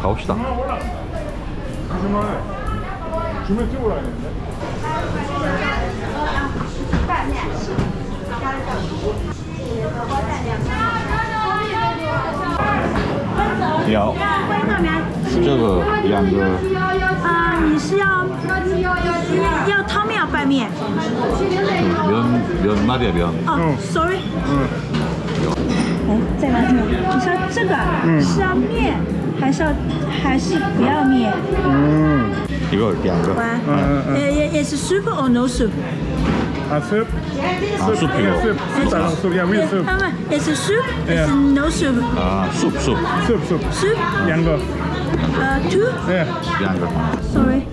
가봅시다. 주말 주말 찍으러 가야 되는데 要这个两个啊，你是要要汤面要拌面？ 면, 면 말이야 면. 哦，sorry。嗯。在哪里？你说这个是要面， 还是要还是不要面。嗯，一个两个。哇，嗯也也是 soup or no soup？啊 soup，啊 soup 有。it's a。soup，no soup。啊两个。呃 two。哎，两个。Sorry。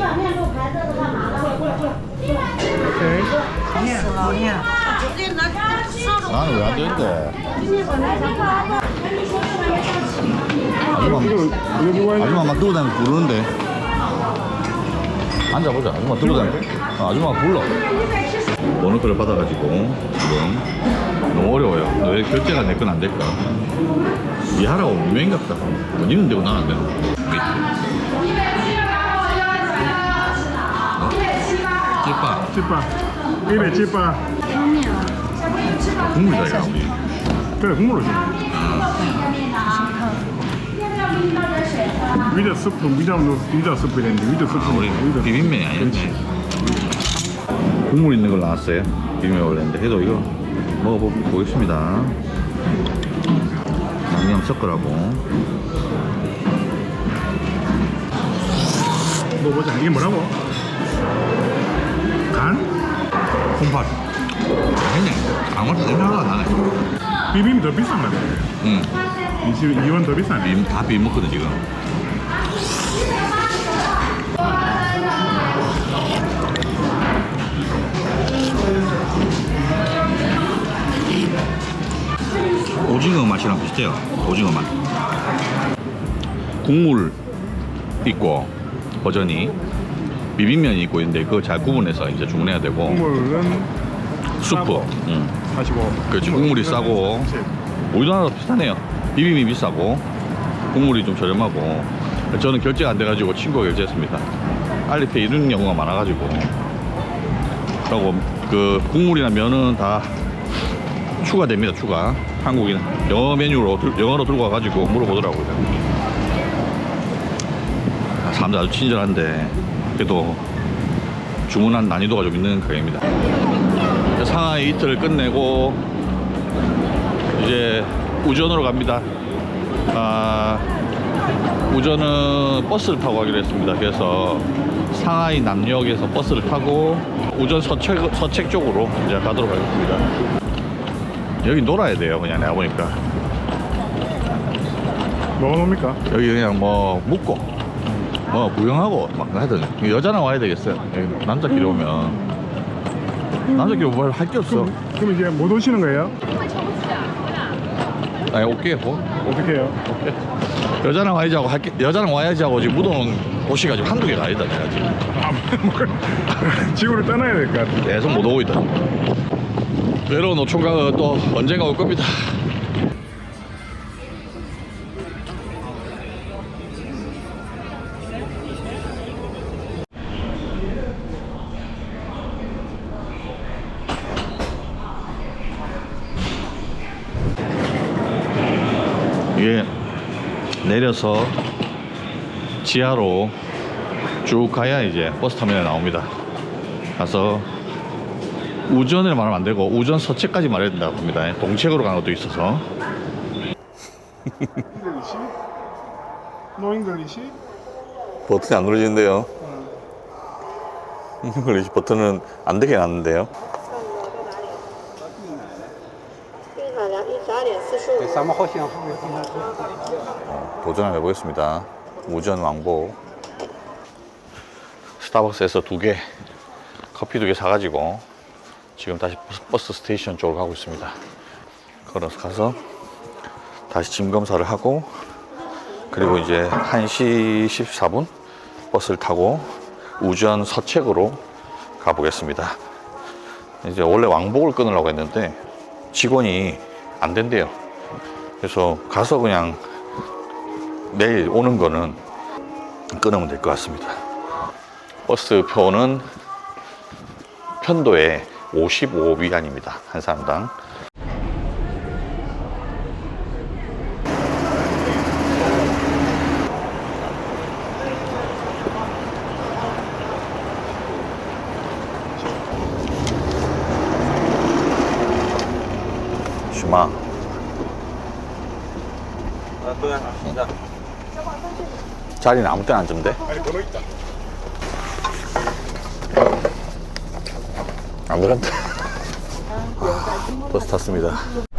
碗面，过来过来过来。 나는 왜안 되는데? 아줌마, 이거 누구 하는 아줌마 막 들고 다니고 부르는데. 앉아보자. 아줌마 들고 다니고. 어, 아줌마 불러. 번호표를 받아가지고 지금 너무 어려워요. 왜 결제가 내 건 안 될까? 이 하라고 유명인갑다. 뭐 니는 되고 난안 되나? 찌빠. 찌빠 입에 찌빠 국물이다, 우리. 그래 국물로 줘 위드 스프 위드 위드 스프 이랬는데 위드 스프 우리 위드 비빔면이 아니었네. 국물 있는 걸 나왔어요. 비빔면 원래인데 해도 이거 먹어보겠습니다. 양념 섞으라고. 뭐 보자 이게 뭐라고? 간? 콩팥. 그냥 아무 맛도 생각도 안 나네. 비빔이 더 비싼 거네 응. 이집 이원 더 비싸네 비빔, 다 비빔 먹거든 지금. 오징어 맛이랑 비슷해요. 오징어 맛. 국물 있고 버전이 비빔면이 있고 있는데 그거 잘 구분해서 이제 주문해야 되고. 국물은 수프. 싸고. 응. 45 그렇지 국물이 싸고. 우리나라도 비슷하네요. 비빔이 비싸고 국물이 좀 저렴하고. 저는 결제가 안 돼가지고 친구가 결제했습니다. 알리페이 이런 경우가 많아가지고. 그리고 그 국물이나 면은 다 추가됩니다 추가. 한국인 영어 메뉴로 들- 영어로 들고 와가지고 물어보더라고요. 아, 사람들 아주 친절한데 그래도 주문한 난이도가 좀 있는 가게입니다 상하이 이틀을 끝내고 이제 우전으로 갑니다. 아, 우전은 버스를 타고 가기로 했습니다. 그래서 상하이 남역에서 버스를 타고 우전 서책, 서책 쪽으로 이제 가도록 하겠습니다. 여기 놀아야 돼요. 그냥 내가 보니까. 뭐가 뭡니까? 여기 그냥 뭐 묵고 뭐 구경하고 막 하여튼 여자랑 와야 되겠어요. 여기 남자끼리 오면 남자끼리 뭘할 게 없어. 그럼 이제 못 오시는 거예요? 아니 올게 뭐. 어떻게 해요? 여자랑 와야지 하고 할게 여자랑 와야지 하고 지금 묻어놓은 곳이 가지고 한두 개가 아니다 내가 지금 아, 뭐, 지구를 떠나야 될 것 같아 계속 못 오고 있다 외로운 노총각은 또 언젠가 올 겁니다 이게 내려서 지하로 쭉 가야 이제 버스 터미널 나옵니다. 가서 우전을 말하면 안 되고 우전 서책까지 말해야 된다고 봅니다. 동책으로 가는 것도 있어서 잉글리시? 노 잉글리시? 버튼이 안 누르지는데요. 잉글리시 버튼은 안 되게 놨는데요. 订好了，一十二点四十五。 咱们好幸福。 도전을 해보겠습니다. 우전 왕복. 스타벅스에서 두 개, 커피 두 개 사가지고 지금 다시 버스, 스테이션 쪽으로 가고 있습니다. 걸어서 가서 다시 짐 검사를 하고 그리고 이제 1시 14분 버스를 타고 우전 서책으로 가보겠습니다. 이제 원래 왕복을 끊으려고 했는데 직원이 안 된대요. 그래서 가서 그냥 내일 오는 거는 끊으면 될 것 같습니다. 버스 표는 편도에 55 위안입니다. 한 사람당. 주마. 자 리는 아무 때나 앉으면 돼? 아니 번호 있다. 아무런데. 버스 탔습니다.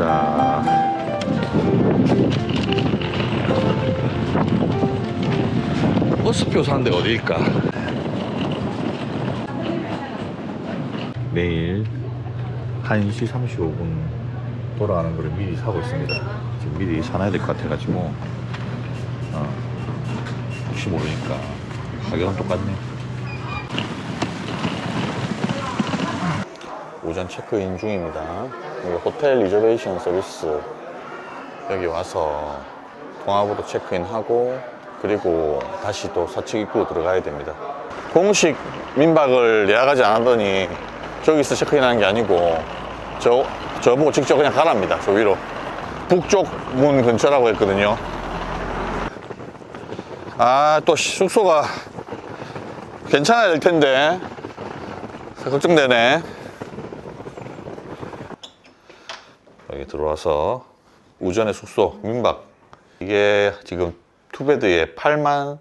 자. 버스표 사는 데가 어디일까? 매일 1시 35분 돌아가는 거를 미리 사고 있습니다. 지금 미리 사놔야 될 것 같아가지고. 어, 혹시 모르니까. 가격은 똑같네. 오전 체크인 중입니다. 여기 호텔 리저베이션 서비스 여기 와서 통화부터 체크인하고 그리고 다시 또 사측 입구로 들어가야 됩니다. 공식 민박을 예약하지 않았더니 저기서 체크인하는 게 아니고 저 저보고 직접 그냥 가랍니다. 저 위로 북쪽 문 근처라고 했거든요. 아 또 숙소가 괜찮아야 될 텐데 걱정되네. 여기 들어와서 우전의 숙소 민박. 이게 지금 투베드에 8만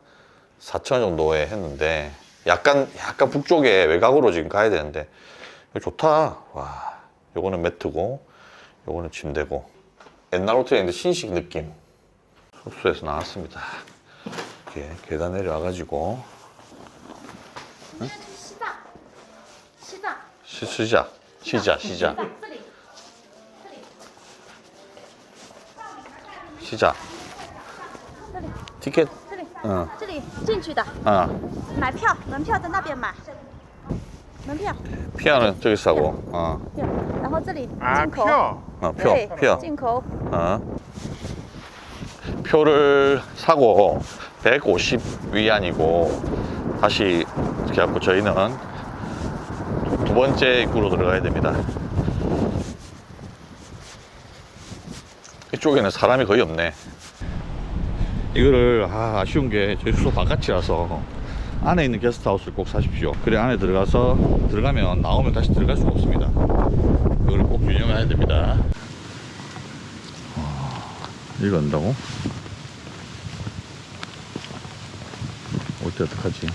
4천 정도에 했는데 약간 약간 북쪽에 외곽으로 지금 가야 되는데 좋다. 와 요거는 매트고 요거는 침대고. 옛날 호텔인데 신식 느낌. 숙소에서 나왔습니다. 이렇게 계단 내려와가지고. 응? 시작. 시작 시작. 시작! 시작 티켓 这里， 응 这里进去的， 아, 买票，门票在那边买，门票， 피아는 저기 싸고 어, 对，然后这里 아 进口， 표. 어, 표, 对 표. 进口 어. 표를 사고 150 위안이고 다시 이렇게 갖고 저희는 두 번째 입구로 들어가야 됩니다. 이쪽에는 사람이 거의 없네. 이거를 아, 아쉬운 게 저희 숙소 바깥이라서 안에 있는 게스트하우스를 꼭 사십시오. 그래 안에 들어가서 들어가면 나오면 다시 들어갈 수가 없습니다. 그걸 꼭 유념해야 됩니다. 이거 한다고? 올 때 어떡하지?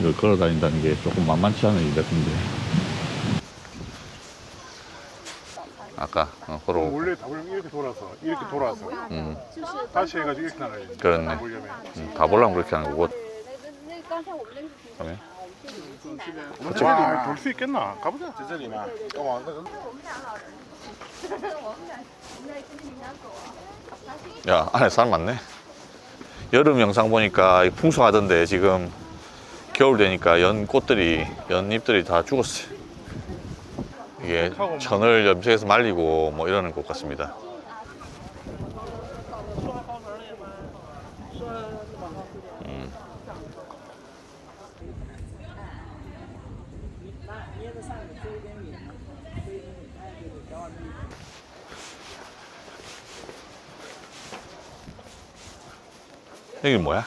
이걸 걸어 다닌다는 게 조금 만만치 않은 일 같은데. 아까 어, 걸어 원래 답을 이렇게 돌아서 이렇게 돌아서 음, 다시 해가지고 이렇게 나가야 돼. 그렇네. 보려면. 음, 다 보려면 그렇게 하는 거고. 그러면 와, 돌수 있겠나? 가보자. 야 안에 사람 많네. 여름 영상 보니까 풍성하던데 지금 겨울 되니까 연 꽃들이 연 잎들이 다 죽었어요. 이게 천을 염색해서 말리고 뭐 이러는 것 같습니다. 음. 여기 뭐야?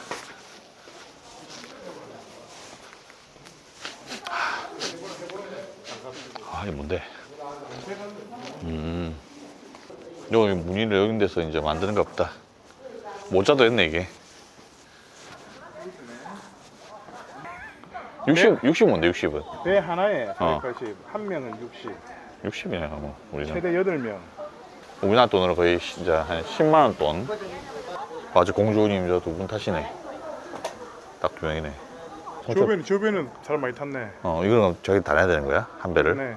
이게 뭔데? 음. 여기 무늬를 여긴 데서 이제 만드는 가 보다. 모자도 했네, 이게. 60, 60 뭔데, 60은? 배 하나에 어. 180, 한 명은 60, 60이네, 뭐, 우리는. 최대 8명. 우리나라 돈으로 거의 시- 이제 한 10만원 돈. 아주 공주님 저 두 분 타시네. 딱 두 명이네. 저 배는 저 배는 사람 많이 탔네. 어, 이거는 저기 다녀야 되는 거야? 한 배를? 네.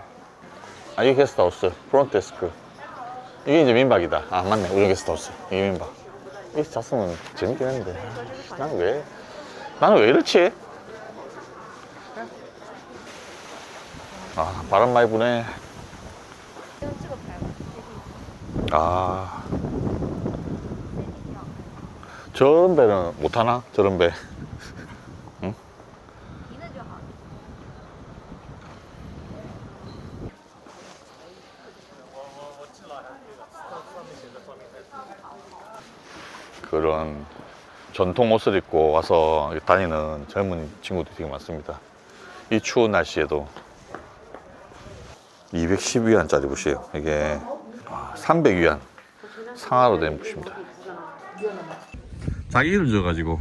아, 이게 게스트하우스. 프론트 데스크. 이게 이제 민박이다. 아, 맞네. 우리 게스트하우스. 이게 민박. 이 잤으면 재밌긴 했는데. 아, 나는 왜, 나는 왜 이렇지? 아, 바람 많이 부네. 아. 저런 배는 못 타나? 저런 배. 응? 그런 전통 옷을 입고 와서 다니는 젊은 친구들이 되게 많습니다. 이 추운 날씨에도 212위안짜리 붓이에요. 이게 300위안 상하로 된 붓입니다. 자기 이름 줘가지고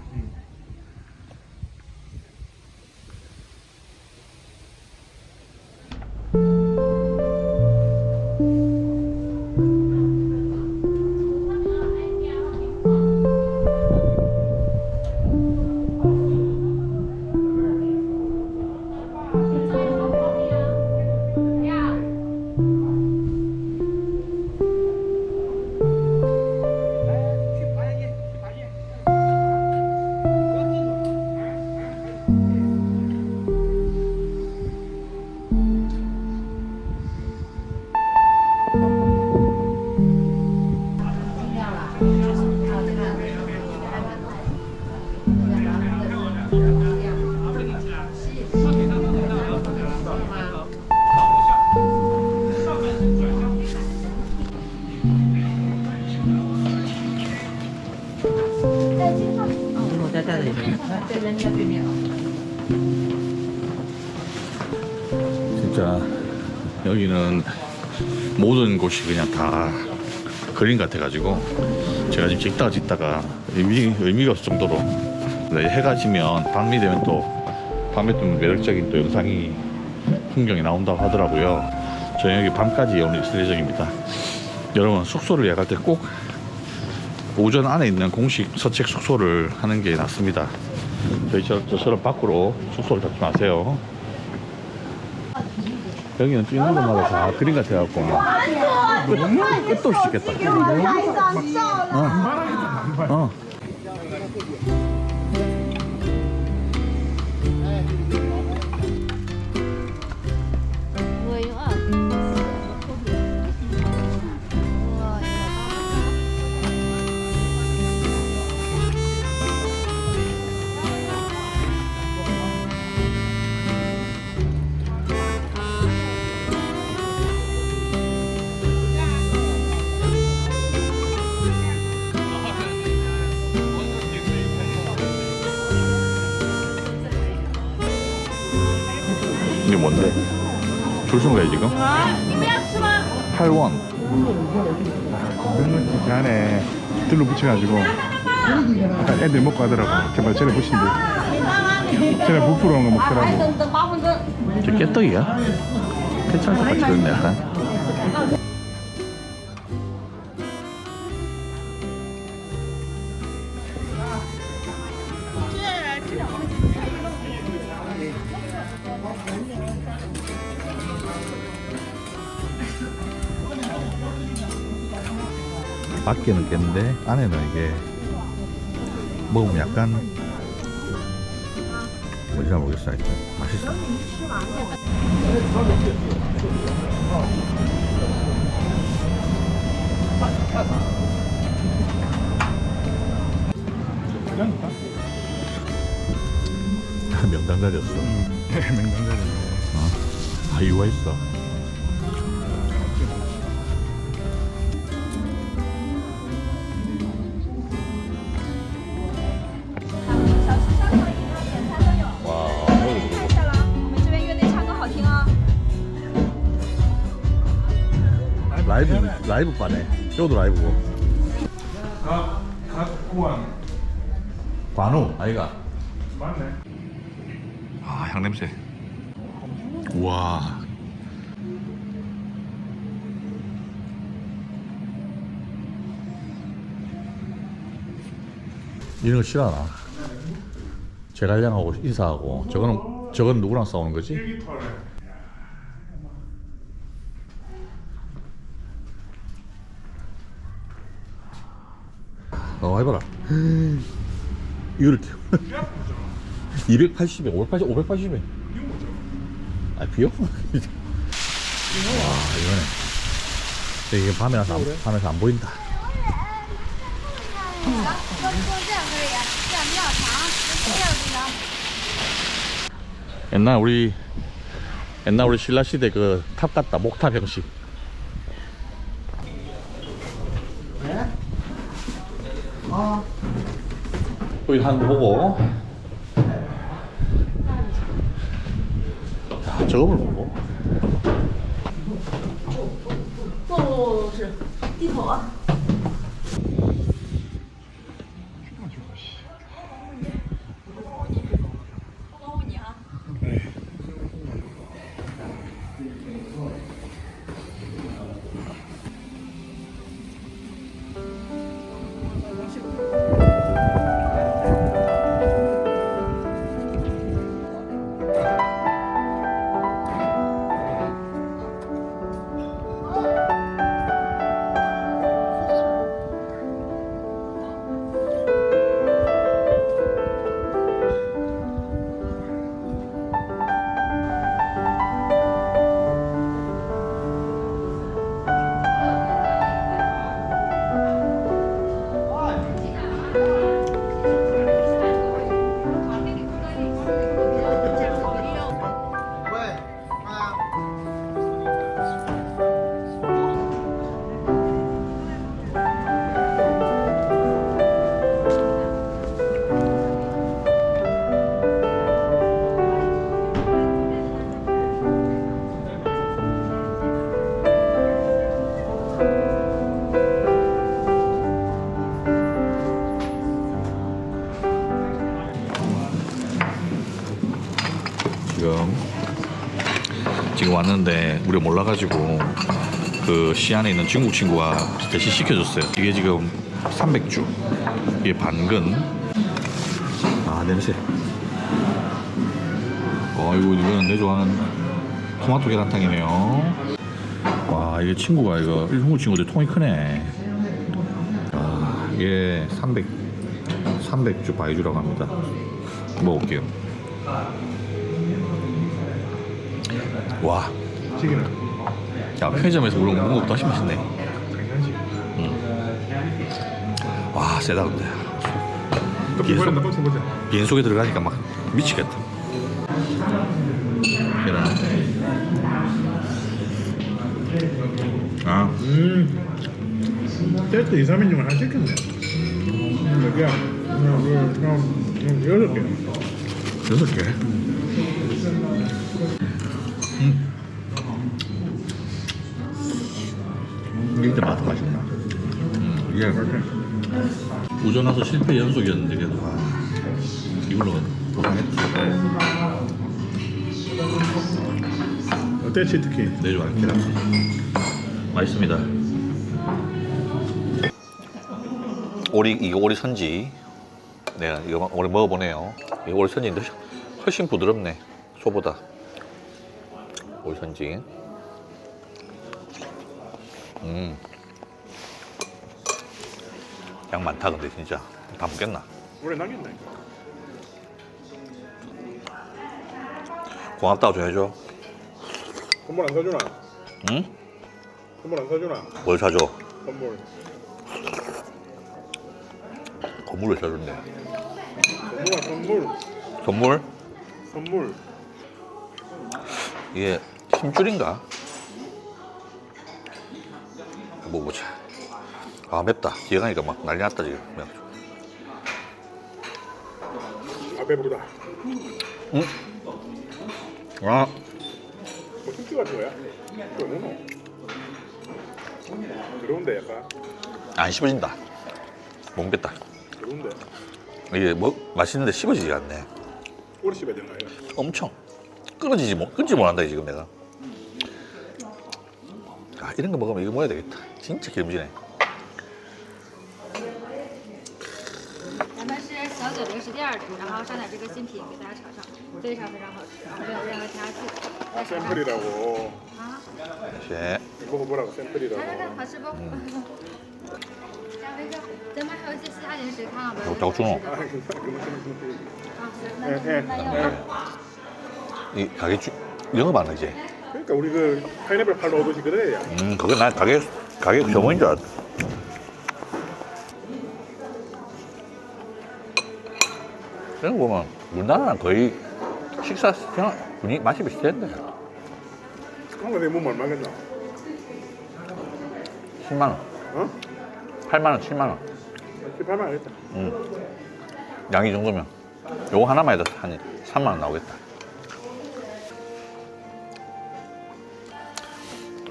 곳이 그냥 다 그림 같아가지고 제가 지금 찍다가 찍다가 의미, 의미가 없을 정도로. 해가 지면 밤이 되면 또 밤에 좀 매력적인 또 영상이 풍경이 나온다고 하더라고요. 여기 밤까지 오늘 있을 예정입니다. 여러분 숙소를 예약할 때 꼭 오전 안에 있는 공식 서책 숙소를 하는 게 낫습니다. 저희 저, 저처럼 밖으로 숙소를 잡지 마세요. 여기는 또 있는 곳마다 다 그림 같아갖고 막 끝, 끝도 없이 있겠다 어. 어. 줄쓴 거야 지금? 8원 그 안에 들로 붙여가지고 아까 애들 먹고 하더라고. 제발 전에 보신대. 전에 부풀어 온거 먹더라고. 저 깨떡이야? 케찹도 같이 넣네 약간 밖에는 깼는데 안에는 이게 먹으면 약간 뭔지 잘 모르겠어 하여튼. 맛있어. 명당 자리였어 네, 맹당자리. 다 이유가 있어 라이브 라이브 바네 저도 라이브고 각, 각 구원. 관우 아이가 맞네. 아 향냄새 우와 이런 거 싫어하나? 제갈량하고 인사하고 저거는 저건 누구랑 싸우는 거지? 어 해봐라. 이거를 280에 580, 580에. 아 비어폰 와 이거네. 이게 밤이라서 안, 밤에서 안 보인다. 옛날 우리 옛날 우리 신라시대 그 탑 같다 목탑 형식. 여기 하는 거 보고. 야, 저걸 보고. 不不不是，低头啊。 왔는데 우리 몰라가지고 그 시안에 있는 중국 친구가 대신 시켜줬어요. 이게 지금 300주. 이게 반근. 아 냄새. 어이구 이거는 내 좋아하는 토마토 계란탕이네요. 와 이게 친구가 이거 일본 친구들 통이 크네. 아 이게 300 300주 바이주라고 합니다. 먹어볼게요. 와, 야 편의점에서 물론 먹는 것보다 훨씬 맛있네. 장난식. 와, 세다 근데. 빈 속에 들어가니까 막 미치겠다. 계란. 아, 음. 떼트 2, 3인용을 하나 시켰네. 하나, 둘, 셋, 넷, 여섯 개. 여섯 개. 이게 우전 와서 실패 연속이었는데 그래도 와, 이걸로 보상했다. 어때, 치트키? 내주 알케라. 맛있습니다. 오리 이거 오리 선지. 내가 이거 오래 먹어보네요. 이 오리 선지인데 훨씬 부드럽네 소보다. 오리 선지. 음. 양 많다 근데 진짜 다 먹겠나? 오래 남겼네. 고맙다고 좀 해줘. 선물 안 사주나? 응? 선물 안 사주나? 뭘 사줘? 선물. 건물을 사줬네. 선물아, 선물. 선물? 선물. 이게 힘줄인가? 먹어보자. 아 맵다. 뒤에 가니까 막 난리 났다 지금. 그래가지고. 아, 배부르다. 응? 아 뭐, 숙주 같은 거야? 그거 뭐노? 더러운데, 약간. 안 씹어진다. 못 뺐다. 더러운데. 이게 뭐 맛있는데 씹어지지가 않네. 오래 씹어야 되나, 이거? 엄청 끊어지지 못 끊지 못한다 지금 내가. 아 이런 거 먹으면 이거 먹어야 되겠다. 진짜 기름지네. 第二支，然后上点这个新品给大家尝尝，非常非常好吃，没有任何添加剂。再尝尝 샘플이라고 啊， 제 먹어보라고 샘플이라고 来来来，好吃不？加微笑。咱们还有一些其他零食，看好没有？ 자꾸 주노. 啊 啊，行， 예, 예, 예. 이 가게 주, 영업 안 하지? 그러니까 우리 그 파인애플 팔러 오듯이 그래 야 음, 그거 난 가게 가게 점원인 줄 알았다. 이런 거 보면 우리나라랑 거의 식사 그냥 분위기 맛이 비슷한데 그런 거 내몸 얼마겠나 10만 원, 어? 8만 원, 7만 원. 18만 하겠다 음. 양이 정도면 요거 하나만 해도 한 3만 원 나오겠다.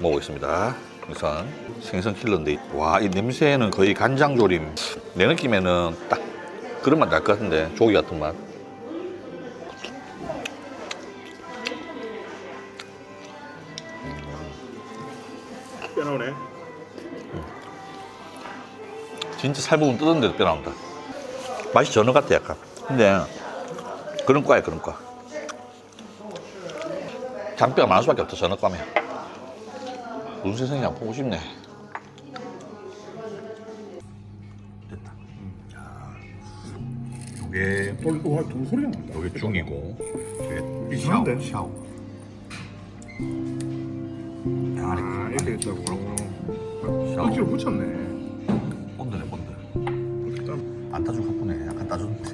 먹어보겠습니다. 우선 생선 킬러인데 와 이 냄새는 거의 간장 조림. 내 느낌에는 딱 그런 맛 날 것 같은데 조기 같은 맛. 뼈 나오네 진짜 살 부분 뜯었는데도 뼈 나온다. 맛이 전어 같아 약간. 근데 그런 과야 그런 과. 잔뼈가 많을 수밖에 없다 전어 과면. 무슨 세상이냐 보고 싶네. 이게 어, 와, 두 소리가 난다 이게 중이고 이게 이상한데? 샤오. 아 이렇게 있다고 샤오. 억지로 붙였네 본드네 본드. 안 따주고 가쁘네. 약간 따주는데. 그래도 이거